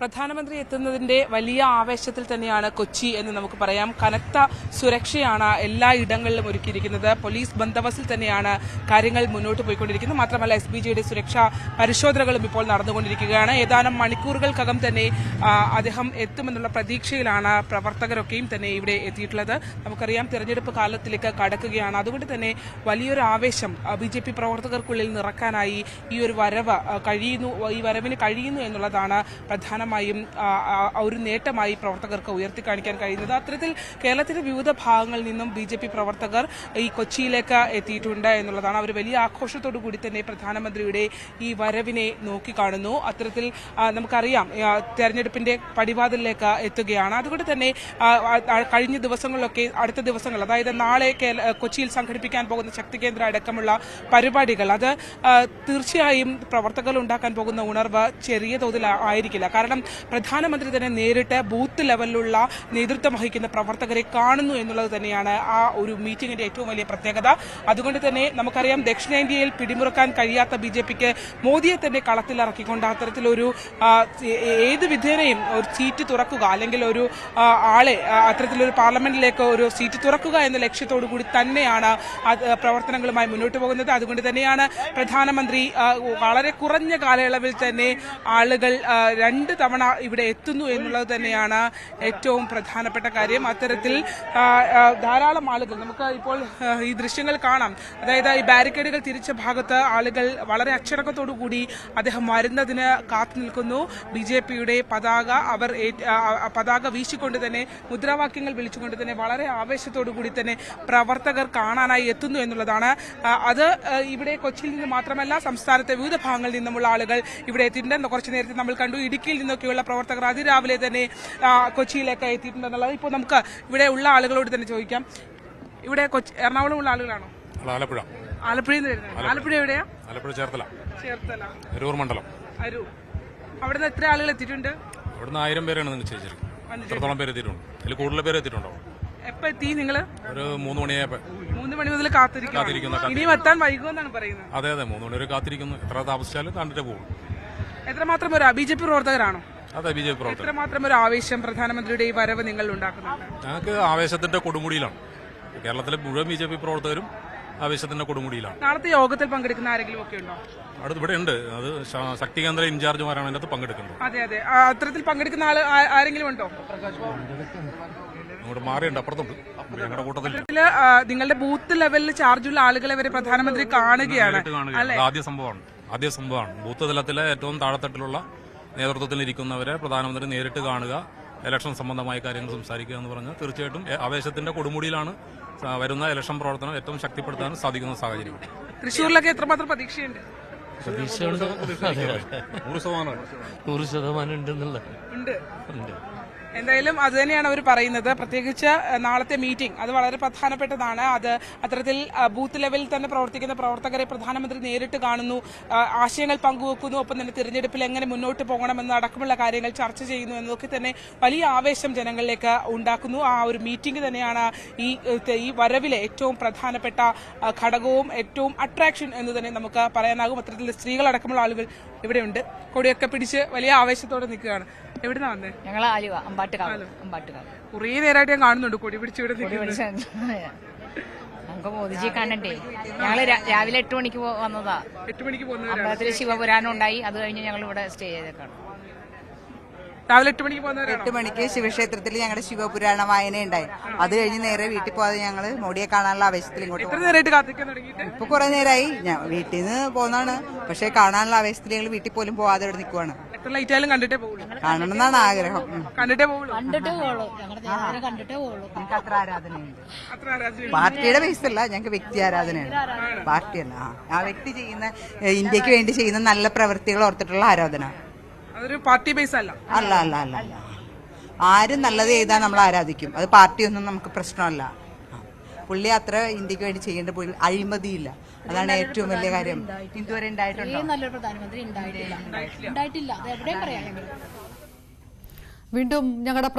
പ്രധാനമന്ത്രി എത്തുന്നതിന്റെ വലിയ ആവേശത്തിൽ തന്നെയാണ് കൊച്ചി എന്ന് നമുക്ക് പറയാം. കനത്ത സുരക്ഷയാണ് എല്ലാ ഇടങ്ങളിലും ഒരുക്കിയിരിക്കുന്നത്. പോലീസ് ബന്ദോബസ്തിൽ തന്നെയാണ് കാര്യങ്ങൾ മുന്നോട്ട് പോയിക്കൊണ്ടിരിക്കുന്നത്. മാത്രമല്ല എസ് ബി ജിയുടെ സുരക്ഷാ പരിശോധനകളും ഇപ്പോൾ നടന്നുകൊണ്ടിരിക്കുകയാണ്. ഏതാനും മണിക്കൂറുകൾക്കകം തന്നെ അദ്ദേഹം എത്തുമെന്നുള്ള പ്രതീക്ഷയിലാണ് പ്രവർത്തകരൊക്കെയും തന്നെ ഇവിടെ എത്തിയിട്ടുള്ളത്. നമുക്കറിയാം തിരഞ്ഞെടുപ്പ് കാലത്തിലേക്ക് കടക്കുകയാണ്. അതുകൊണ്ട് തന്നെ വലിയൊരു ആവേശം ബി ജെ പി പ്രവർത്തകർക്കുള്ളിൽ നിറക്കാനായി ഈ ഒരു വരവ് കഴിയുന്നു ഈ വരവിന് കഴിയുന്നു എന്നുള്ളതാണ് പ്രധാനമായും ഒരു നേട്ടമായി പ്രവർത്തകർക്ക് ഉയർത്തി കാണിക്കാൻ കഴിയുന്നത്. അത്തരത്തിൽ കേരളത്തിന്റെ വിവിധ ഭാഗങ്ങളിൽ നിന്നും ബി പ്രവർത്തകർ ഈ കൊച്ചിയിലേക്ക് എത്തിയിട്ടുണ്ട് എന്നുള്ളതാണ്. അവർ വലിയ ആഘോഷത്തോടു കൂടി തന്നെ പ്രധാനമന്ത്രിയുടെ ഈ വരവിനെ നോക്കിക്കാണുന്നു. അത്തരത്തിൽ നമുക്കറിയാം തെരഞ്ഞെടുപ്പിന്റെ പടിവാതിലേക്ക് എത്തുകയാണ്. അതുകൊണ്ട് തന്നെ കഴിഞ്ഞ ദിവസങ്ങളിലൊക്കെ അടുത്ത ദിവസങ്ങൾ അതായത് നാളെ കൊച്ചിയിൽ സംഘടിപ്പിക്കാൻ പോകുന്ന ശക്തി കേന്ദ്ര അടക്കമുള്ള പരിപാടികൾ അത് തീർച്ചയായും പ്രവർത്തകർ ഉണ്ടാക്കാൻ പോകുന്ന ഉണർവ് ചെറിയ തോതിൽ ആയിരിക്കില്ല. കാരണം പ്രധാനമന്ത്രി തന്നെ നേരിട്ട് ബൂത്ത് ലെവലിലുള്ള നേതൃത്വം വഹിക്കുന്ന പ്രവർത്തകരെ കാണുന്നു എന്നുള്ളത് തന്നെയാണ് ആ ഒരു മീറ്റിംഗിന്റെ ഏറ്റവും വലിയ പ്രത്യേകത. അതുകൊണ്ട് തന്നെ നമുക്കറിയാം ദക്ഷിണേന്ത്യയിൽ പിടിമുറുക്കാൻ കഴിയാത്ത ബി ജെ പിക്ക് മോദിയെ തന്നെ കളത്തിലിറക്കിക്കൊണ്ട് അത്തരത്തിലൊരു ഏത് വിധേനയും ഒരു സീറ്റ് തുറക്കുക അല്ലെങ്കിൽ ഒരു ആളെ അത്തരത്തിലൊരു പാർലമെന്റിലേക്ക് ഒരു സീറ്റ് തുറക്കുക എന്ന ലക്ഷ്യത്തോടു കൂടി തന്നെയാണ് പ്രവർത്തനങ്ങളുമായി മുന്നോട്ട് പോകുന്നത്. അതുകൊണ്ട് തന്നെയാണ് പ്രധാനമന്ത്രി വളരെ കുറഞ്ഞ കാലയളവിൽ തന്നെ ആളുകൾ രണ്ട് തവണ ഇവിടെ എത്തുന്നു എന്നുള്ളത് തന്നെയാണ് ഏറ്റവും പ്രധാനപ്പെട്ട കാര്യം. അത്തരത്തിൽ ധാരാളം ആളുകൾ നമുക്ക് ഇപ്പോൾ ഈ ദൃശ്യങ്ങൾ കാണാം. അതായത് ഈ ബാരിക്കേഡുകൾ തിരിച്ച ഭാഗത്ത് ആളുകൾ വളരെ അച്ചടക്കത്തോടു കൂടി അദ്ദേഹം വരുന്നതിന് കാത്തു നിൽക്കുന്നു. ബി ജെ പിയുടെ പതാക അവർ പതാക വീശിക്കൊണ്ട് തന്നെ മുദ്രാവാക്യങ്ങൾ വിളിച്ചുകൊണ്ട് തന്നെ വളരെ ആവേശത്തോടു കൂടി തന്നെ പ്രവർത്തകർ കാണാനായി എത്തുന്നു എന്നുള്ളതാണ്. അത് ഇവിടെ കൊച്ചിയിൽ നിന്ന് മാത്രമല്ല സംസ്ഥാനത്തെ വിവിധ ഭാഗങ്ങളിൽ നിന്നുമുള്ള ആളുകൾ ഇവിടെ എത്തിയിട്ടുണ്ട്. കുറച്ചു നേരത്തെ നമ്മൾ കണ്ടു ഇടുക്കിയിൽ നിന്നൊക്കെയുള്ള പ്രവർത്തകർ അതിരാവിലെ തന്നെ കൊച്ചിയിലേക്ക് എത്തിയിട്ടുണ്ടെന്നുള്ളത് ഇപ്പോൾ നമുക്ക് ഇവിടെ ഉള്ള ആളുകളോട് തന്നെ ചോദിക്കാം. ഇവിടെ കൊച്ചി എറണാകുളം ഉള്ള ആളുകളാണോ? ആലപ്പുഴ. ആലപ്പുഴയിൽ നിന്ന് വരുന്നത്. ആലപ്പുഴ. എവിടെയാ? ആലപ്പുഴ ചേർത്തല. ചേർത്തല. അരൂർ മണ്ഡലം. അരു അവിടെ നിന്ന് എത്ര ആളുകൾ എത്തിയിട്ടുണ്ട്? ഇവിടുന്ന് ആയിരം പേരാണ് നിശ്ചയിച്ചിരിക്കുന്നത് എത്രത്തോളം പേര് എത്തിയിട്ടുണ്ട്? അതിൽ കൂടുതൽ പേര് എത്തിയിട്ടുണ്ടോ? എപ്പോ എത്തി നിങ്ങൾ? ഒരു മൂന്ന് മണിയായപ്പോൾ മൂന്ന് മണി മുതൽ കാത്തിരിക്കുന്ന. ഇനിയും എത്താൻ വൈകുമെന്നാണ് പറയുന്നത്. അതെ അതെ മൂന്ന് മണി വരെ കാത്തിരിക്കുന്നു. എത്ര താമസിച്ചാലും കണ്ടിട്ട് പോകും. എത്രമാത്രം ഒരു ബി ജെ പി പ്രവർത്തകരാണോ? അതെ ബി ജെ പി പ്രവർത്തകർ. എത്രമാത്രം ഒരു ആവേശം പ്രധാനമന്ത്രിയുടെ ഈ വരവ് നിങ്ങൾ ഉണ്ടാക്കുന്നുണ്ട്? ഞങ്ങൾക്ക് ആവേശത്തിന്റെ കൊടുമുടിയിലാണ്. കേരളത്തിലെ മുഴുവൻ ബി ജെ പി പ്രവർത്തകരും ആവേശത്തിന്റെ കൊടുമുടിയിലാണ്. നാളത്തെ യോഗത്തിൽ പങ്കെടുക്കുന്ന ആരെങ്കിലും ഒക്കെ ഉണ്ടോ? അടുത്ത് ഇവിടെ ഉണ്ട്. അത് ശക്തികേന്ദ്ര ശക്തി കേന്ദ്ര ഇൻചാർജുമാരാണ് അതിനകത്ത് പങ്കെടുക്കുന്നത്. അതെ അതെ. അത്തരത്തിൽ പങ്കെടുക്കുന്ന ആൾ ആ- ആരെങ്കിലും ഉണ്ടോ? അങ്ങോട്ട് മാറിയുണ്ട് അപ്പുറത്തുണ്ട്. ഞങ്ങളുടെ കൂട്ടത്തിൽ. അത്തരത്തിൽ ആ, നിങ്ങളുടെ ബൂത്ത് ലെവലിൽ ചാർജുള്ള ആളുകളെ വരെ പ്രധാനമന്ത്രി കാണുകയാണ്. ആദ്യ സംഭവമാണ്. ആദ്യ സംഭവമാണ്. ബൂത്ത് തലത്തിലെ ഏറ്റവും താഴെത്തട്ടിലുള്ള നേതൃത്വത്തിൽ ഇരിക്കുന്നവരെ പ്രധാനമന്ത്രി നേരിട്ട് കാണുക ഇലക്ഷൻ സംബന്ധമായ കാര്യങ്ങൾ സംസാരിക്കുക എന്ന് പറഞ്ഞാൽ തീർച്ചയായിട്ടും ആവേശത്തിന്റെ കൊടുമുടിയിലാണ് വരുന്ന ഇലക്ഷൻ പ്രവർത്തനം ഏറ്റവും ശക്തിപ്പെടുത്താൻ സാധിക്കുന്ന സാഹചര്യം. തൃശ്ശൂരിലൊക്കെ എത്രമാത്രം പ്രതീക്ഷയുണ്ട്? പ്രതീക്ഷയുണ്ട്. നൂറ് ശതമാനം. നൂറ് ശതമാനം ഉണ്ടെന്നുള്ള ഉണ്ട്. എന്തായാലും അത് തന്നെയാണ് അവർ പറയുന്നത്. പ്രത്യേകിച്ച് നാളത്തെ മീറ്റിംഗ് അത് വളരെ പ്രധാനപ്പെട്ടതാണ്. അത് അത്തരത്തിൽ ബൂത്ത് ലെവലിൽ തന്നെ പ്രവർത്തിക്കുന്ന പ്രവർത്തകരെ പ്രധാനമന്ത്രി നേരിട്ട് കാണുന്നു. ആശയങ്ങൾ പങ്കുവെക്കുന്നു. ഒപ്പം തന്നെ തിരഞ്ഞെടുപ്പിൽ എങ്ങനെ മുന്നോട്ട് പോകണമെന്ന് അടക്കമുള്ള കാര്യങ്ങൾ ചർച്ച ചെയ്യുന്നു എന്നതൊക്കെ തന്നെ വലിയ ആവേശം ജനങ്ങളിലേക്ക് ഉണ്ടാക്കുന്നു. ആ ഒരു മീറ്റിംഗ് തന്നെയാണ് ഈ ഈ വരവിലെ ഏറ്റവും പ്രധാനപ്പെട്ട ഘടകവും ഏറ്റവും അട്രാക്ഷൻ എന്ന് തന്നെ നമുക്ക് പറയാനാകും. അത്തരത്തിൽ സ്ത്രീകളടക്കമുള്ള ആളുകൾ ഇവിടെയുണ്ട്. കൊടിയൊക്കെ പിടിച്ച് വലിയ ആവേശത്തോടെ നിൽക്കുകയാണ്. എവിടുന്നാ വന്നേ? ഞങ്ങൾ ആലുവ അമ്പാട്ടുകാവ് അമ്പാട്ടുകാവ്. കുറേ നേരമായിട്ട് ഞാൻ കാണുന്നുണ്ട് കൊടി പിടിച്ച് ഇവിടെ നിൽക്കുന്നത്. നമുക്ക് മോദിജി കാണണ്ടേ? ഞങ്ങൾ രാവിലെ എട്ട് മണിക്ക് പോ- വന്നതാ. എട്ട് മണിക്ക് പോകുന്നവരാണ് അമ്പലത്തിൽ ശിവപുരാണം ഉണ്ടായി. അത് കഴിഞ്ഞ് ഞങ്ങൾ ഇവിടെ സ്റ്റേ ചെയ്തേക്കാണ്. രാവിലെ എട്ട് മണിക്ക് പോകുന്നവരാണോ? എട്ട് മണിക്ക് ശിവക്ഷേത്രത്തിൽ ഞങ്ങളുടെ ശിവപുരാണ വായന ഉണ്ടായി അത് കഴിഞ്ഞ് നേരെ വീട്ടിൽ പോകാതെ ഞങ്ങൾ മോഡിയെ കാണാനുള്ള ആവേശത്തിൽ ഇങ്ങോട്ട് എത്ര പോകും നേരമായിട്ട് കാത്തിക്കാൻ തുടങ്ങിയിട്ട്? ഇപ്പൊ കുറെ നേരമായി ഞാൻ വീട്ടിൽ നിന്ന് പോകുന്നതാണ് പക്ഷെ കാണാനുള്ള ആവേശത്തിൽ ഞങ്ങൾ വീട്ടിൽ പോലും പോവാതെ ഇവിടെ നിൽക്കുവാണ് എത്ര ലൈറ്റ് ആയാലും കണ്ടിട്ടേ പോകുള്ളൂ കാണണം എന്നാണ് ആഗ്രഹം. ഉം. കണ്ടിട്ടേ പോകുള്ളൂ കണ്ടിട്ടേ പോകുള്ളൂ ഞങ്ങളുടെ ദേവനെ കണ്ടിട്ടേ പോകുള്ളൂ എനിക്ക് അത്ര ആരാധനയുണ്ട്. അത്ര ആരാധന പാർട്ടിയുടെ ബേസ് അല്ല ഞങ്ങൾക്ക് വ്യക്തി ആരാധനയാണ് പാർട്ടിയല്ല. ആ വ്യക്തി ചെയ്യുന്ന ഇന്ത്യയ്ക്ക് വേണ്ടി ചെയ്യുന്ന നല്ല പ്രവൃത്തികൾ ഓർത്തിട്ടുള്ള ആരാധന. അതൊരു പാർട്ടി ബേസ് അല്ല. അല്ല അല്ല അല്ല. ആരും നല്ലത് ചെയ്താൽ നമ്മൾ ആരാധിക്കും. അത് പാർട്ടിയൊന്നും നമുക്ക് പ്രശ്നമല്ല. പുള്ളി അത്ര ഇന്ത്യയ്ക്ക് വേണ്ടി ചെയ്യേണ്ട പുള്ളി അഴിമതിയില്ല. അതാണ് ഏറ്റവും വലിയ കാര്യം. ഇതുവരെ ഉണ്ടായിട്ടുണ്ടോ? നല്ലൊരു പ്രധാനമന്ത്രി ഉണ്ടായിട്ടില്ല. ഉണ്ടായിട്ടില്ല. അത് എവിടെയും പറയാം. വീണ്ടും ഞങ്ങളുടെ